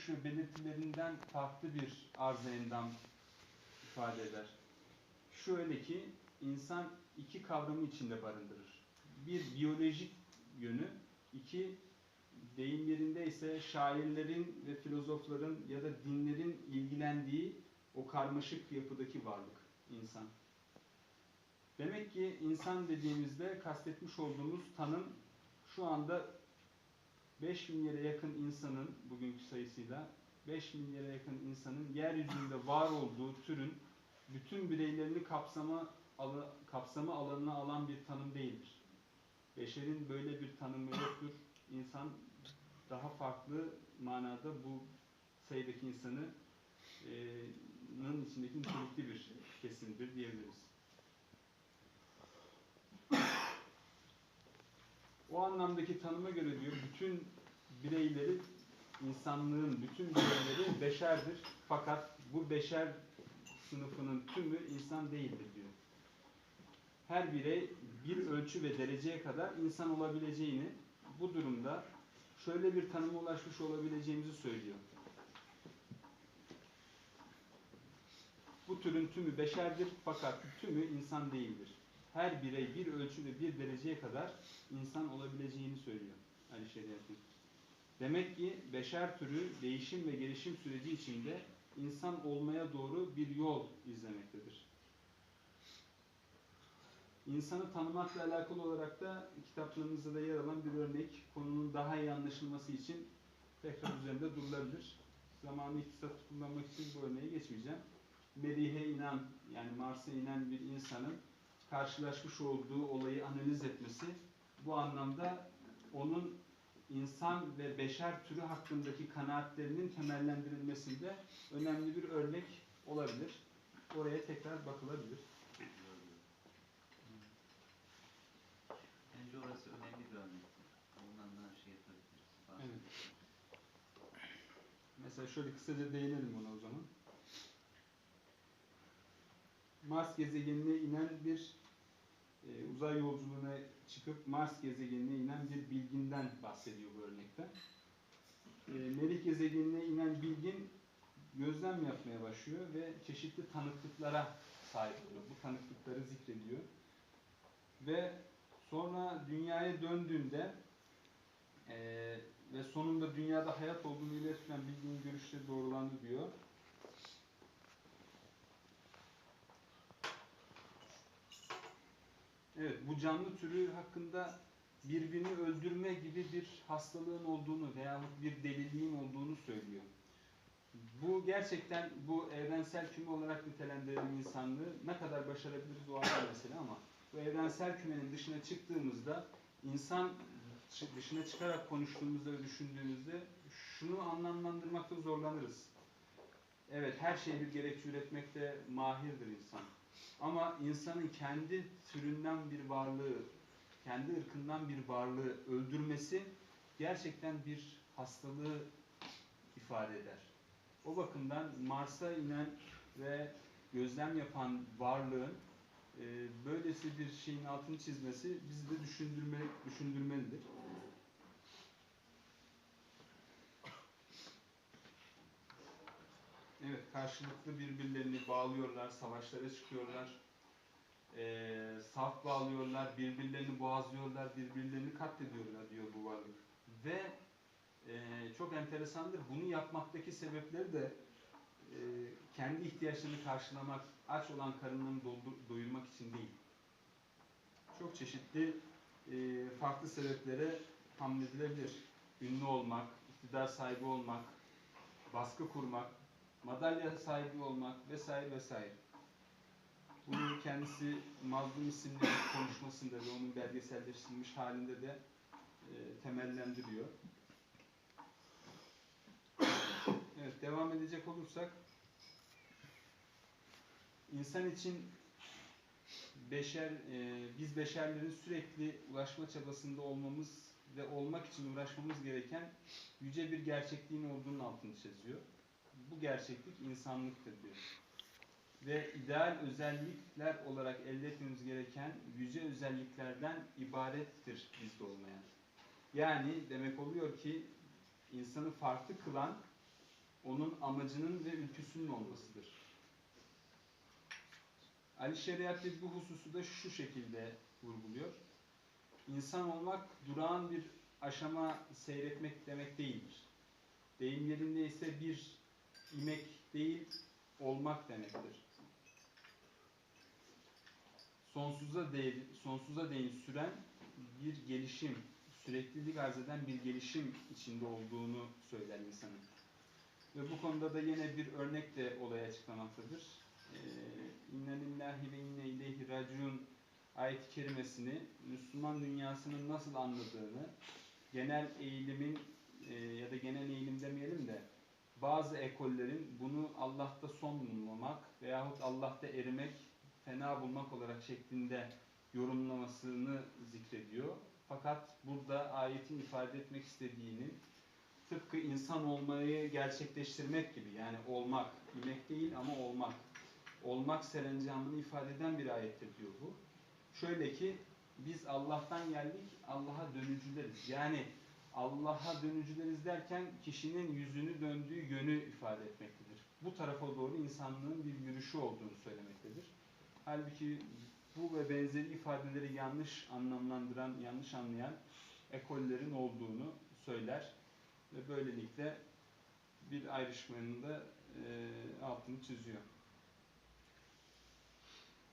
görünüş ve belirtilerinden farklı bir arz-ı endam ifade eder. Şöyle ki insan iki kavramı içinde barındırır. Bir biyolojik yönü, iki deyim yerinde ise şairlerin ve filozofların ya da dinlerin ilgilendiği o karmaşık yapıdaki varlık insan. Demek ki insan dediğimizde kastetmiş olduğumuz tanım şu anda 5 milyara yakın insanın bugünkü sayısıyla 5 milyara yakın insanın yeryüzünde var olduğu türün bütün bireylerini kapsama alı, kapsama alanına alan bir tanım değildir. Beşerin böyle bir tanımı yoktur. İnsan daha farklı manada bu sayıdaki insanı e, içindeki nitelikli bir kesimdir diyebiliriz. O anlamdaki tanıma göre diyor bütün bireyleri insanlığın bütün bireyleri beşerdir. Fakat bu beşer sınıfının tümü insan değildir diyor. Her birey bir ölçü ve dereceye kadar insan olabileceğini bu durumda şöyle bir tanıma ulaşmış olabileceğimizi söylüyor. Bu türün tümü beşerdir fakat tümü insan değildir. Her birey bir ölçü ve bir dereceye kadar insan olabileceğini söylüyor Ali Şeriat'ın. Demek ki beşer türü değişim ve gelişim süreci içinde insan olmaya doğru bir yol izlemektedir. İnsanı tanımakla alakalı olarak da kitaplarımızda da yer alan bir örnek, konunun daha iyi anlaşılması için tekrar üzerinde durulabilir. Zamanı iktisat kullanmak için bu örneğe geçmeyeceğim. Merih'e inen, yani Mars'a inen bir insanın karşılaşmış olduğu olayı analiz etmesi, bu anlamda onun insan ve beşer türü hakkındaki kanaatlerinin temellendirilmesinde önemli bir örnek olabilir. Oraya tekrar bakılabilir. Bence orası önemli bir örnek. Ondan daha şey yapabiliriz. Evet. Mesela şöyle kısaca değinelim ona o zaman. Mars gezegenine inen bir e, uzay yolculuğuna çıkıp Mars gezegenine inen bir bilginden bahsediyor bu örnekte. E, Merih gezegenine inen bilgin gözlem yapmaya başlıyor ve çeşitli tanıklıklara sahip oluyor. Bu tanıklıkları zikrediyor. Ve sonra dünyaya döndüğünde e, ve sonunda dünyada hayat olduğunu ileri süren bilginin görüşleri doğrulandı diyor. Evet, bu canlı türü hakkında birbirini öldürme gibi bir hastalığın olduğunu veya bir deliliğin olduğunu söylüyor. Bu gerçekten bu evrensel küme olarak nitelendirelim insanlığı ne kadar başarabiliriz o ayrı mesele ama bu evrensel kümenin dışına çıktığımızda insan dışına çıkarak konuştuğumuzda ve düşündüğümüzde şunu anlamlandırmakta zorlanırız. Evet her şeyi bir gerekçe üretmekte mahirdir insan. Ama insanın kendi türünden bir varlığı, kendi ırkından bir varlığı öldürmesi gerçekten bir hastalığı ifade eder. O bakımdan Mars'a inen ve gözlem yapan varlığın e, böylesi bir şeyin altını çizmesi bizi de düşündürme, düşündürmelidir. Evet, karşılıklı birbirlerini bağlıyorlar, savaşlara çıkıyorlar. Ee, saf bağlıyorlar, birbirlerini boğazlıyorlar, birbirlerini katlediyorlar diyor bu varlık. Ve e, çok enteresandır, bunu yapmaktaki sebepleri de e, kendi ihtiyaçlarını karşılamak, aç olan karınlarını doyurmak için değil. Çok çeşitli e, farklı sebeplere hamledilebilir. Ünlü olmak, iktidar sahibi olmak, baskı kurmak, madalya sahibi olmak vesaire vesaire. Bunu kendisi Mazlum isimli konuşmasında ve onun belgeselleştirilmiş halinde de e, temellendiriyor. Evet, devam edecek olursak insan için beşer, e, biz beşerlerin sürekli ulaşma çabasında olmamız ve olmak için uğraşmamız gereken yüce bir gerçekliğin olduğunun altını çiziyor. Bu gerçeklik insanlıktır diyor. Ve ideal özellikler olarak elde etmemiz gereken yüce özelliklerden ibarettir bizde olmayan. Yani demek oluyor ki insanı farklı kılan onun amacının ve ülküsünün olmasıdır. Ali Şeriatli bu hususu da şu şekilde vurguluyor. İnsan olmak durağan bir aşama seyretmek demek değildir. Deyim yerinde ise bir imek değil, olmak demektir. Sonsuza değin, sonsuza değin süren bir gelişim, süreklilik arz eden bir gelişim içinde olduğunu söyler insanın. Ve bu konuda da yine bir örnek de olaya açıklamaktadır. Ee, İnne lillahi ve inne ileyhi raciun ayet-i kerimesini Müslüman dünyasının nasıl anladığını, genel eğilimin e, ya da genel eğilim demeyelim de bazı ekollerin bunu Allah'ta son bulmamak veyahut Allah'ta erimek, fena bulmak olarak şeklinde yorumlamasını zikrediyor. Fakat burada ayetin ifade etmek istediğinin tıpkı insan olmayı gerçekleştirmek gibi yani olmak, imek değil ama olmak. Olmak serencamını ifade eden bir ayettir diyor bu. Şöyle ki biz Allah'tan geldik, Allah'a dönücüleriz. Yani Allah'a dönücüleriz derken kişinin yüzünü döndüğü yönü ifade etmektedir. Bu tarafa doğru insanlığın bir yürüyüşü olduğunu söylemektedir. Halbuki bu ve benzeri ifadeleri yanlış anlamlandıran, yanlış anlayan ekollerin olduğunu söyler ve böylelikle bir ayrışmanın da e, altını çiziyor.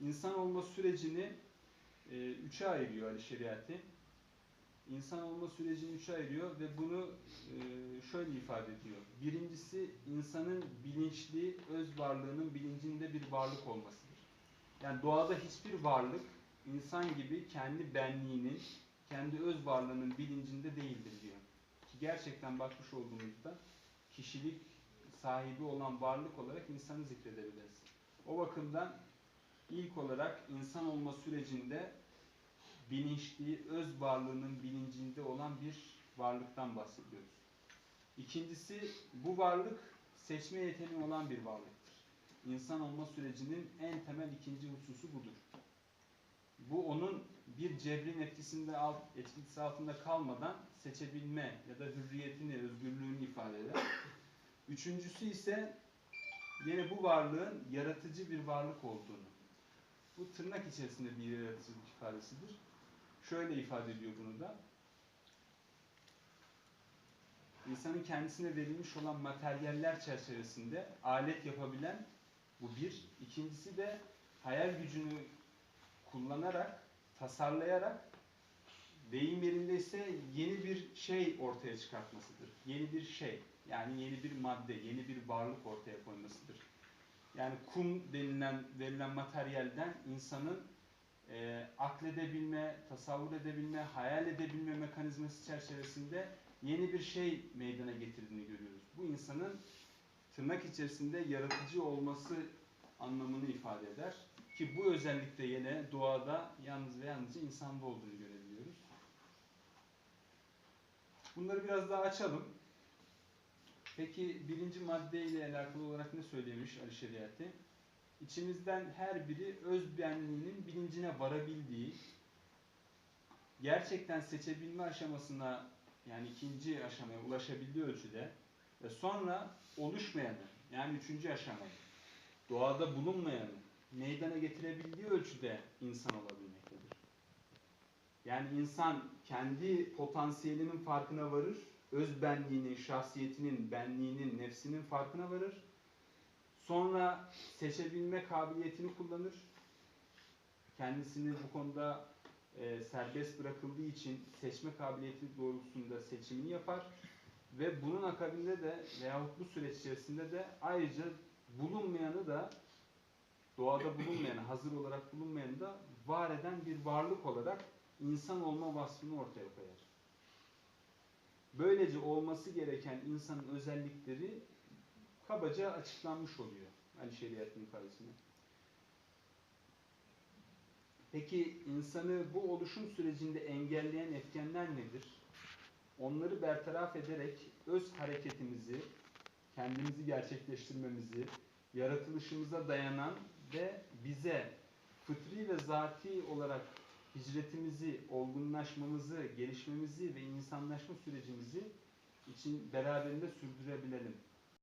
İnsan olma sürecini e, üçe ayırıyor Ali Şeriatı. İnsan olma sürecini üçe ayırıyor ve bunu e, şöyle ifade ediyor. Birincisi insanın bilinçli, öz varlığının bilincinde bir varlık olmasıdır. Yani doğada hiçbir varlık insan gibi kendi benliğinin, kendi öz varlığının bilincinde değildir diyor. Ki gerçekten bakmış olduğumuzda kişilik sahibi olan varlık olarak insanı zikredebiliriz. O bakımdan ilk olarak insan olma sürecinde bilinçli, öz varlığının bilincinde olan bir varlıktan bahsediyoruz. İkincisi bu varlık seçme yeteneği olan bir varlıktır. İnsan olma sürecinin en temel ikinci hususu budur. Bu onun bir cebrin etkisinde alt, etkisi altında kalmadan seçebilme ya da hürriyetini, özgürlüğünü ifade eder. Üçüncüsü ise yine bu varlığın yaratıcı bir varlık olduğunu. Bu tırnak içerisinde bir yaratıcılık ifadesidir. Şöyle ifade ediyor bunu da. İnsanın kendisine verilmiş olan materyaller çerçevesinde alet yapabilen bu bir. İkincisi de hayal gücünü kullanarak, tasarlayarak deyim yerinde yeni bir şey ortaya çıkartmasıdır. Yeni bir şey. Yani yeni bir madde, yeni bir varlık ortaya koymasıdır. Yani kum denilen, verilen materyalden insanın e, akledebilme, tasavvur edebilme, hayal edebilme mekanizması çerçevesinde yeni bir şey meydana getirdiğini görüyoruz. Bu insanın tırnak içerisinde yaratıcı olması anlamını ifade eder. Ki bu özellikle yine doğada yalnız ve yalnızca insanda olduğunu görebiliyoruz. Bunları biraz daha açalım. Peki birinci madde ile alakalı olarak ne söylemiş Ali Şeriatı? İçimizden her biri öz benliğinin bilincine varabildiği, gerçekten seçebilme aşamasına yani ikinci aşamaya ulaşabildiği ölçüde ve sonra oluşmayanı yani üçüncü aşamayı, doğada bulunmayanı meydana getirebildiği ölçüde insan olabilmektedir. Yani insan kendi potansiyelinin farkına varır, öz benliğinin, şahsiyetinin, benliğinin, nefsinin farkına varır. Sonra seçebilme kabiliyetini kullanır. Kendisini bu konuda e, serbest bırakıldığı için seçme kabiliyeti doğrultusunda seçimini yapar. Ve bunun akabinde de veyahut bu süreç içerisinde de ayrıca bulunmayanı da doğada bulunmayanı, hazır olarak bulunmayanı da var eden bir varlık olarak insan olma vasfını ortaya koyar. Böylece olması gereken insanın özellikleri kabaca açıklanmış oluyor Ali Şeriat'ın ifadesinde. Peki insanı bu oluşum sürecinde engelleyen etkenler nedir? Onları bertaraf ederek öz hareketimizi, kendimizi gerçekleştirmemizi, yaratılışımıza dayanan ve bize fıtri ve zati olarak hicretimizi, olgunlaşmamızı, gelişmemizi ve insanlaşma sürecimizi için beraberinde sürdürebilelim.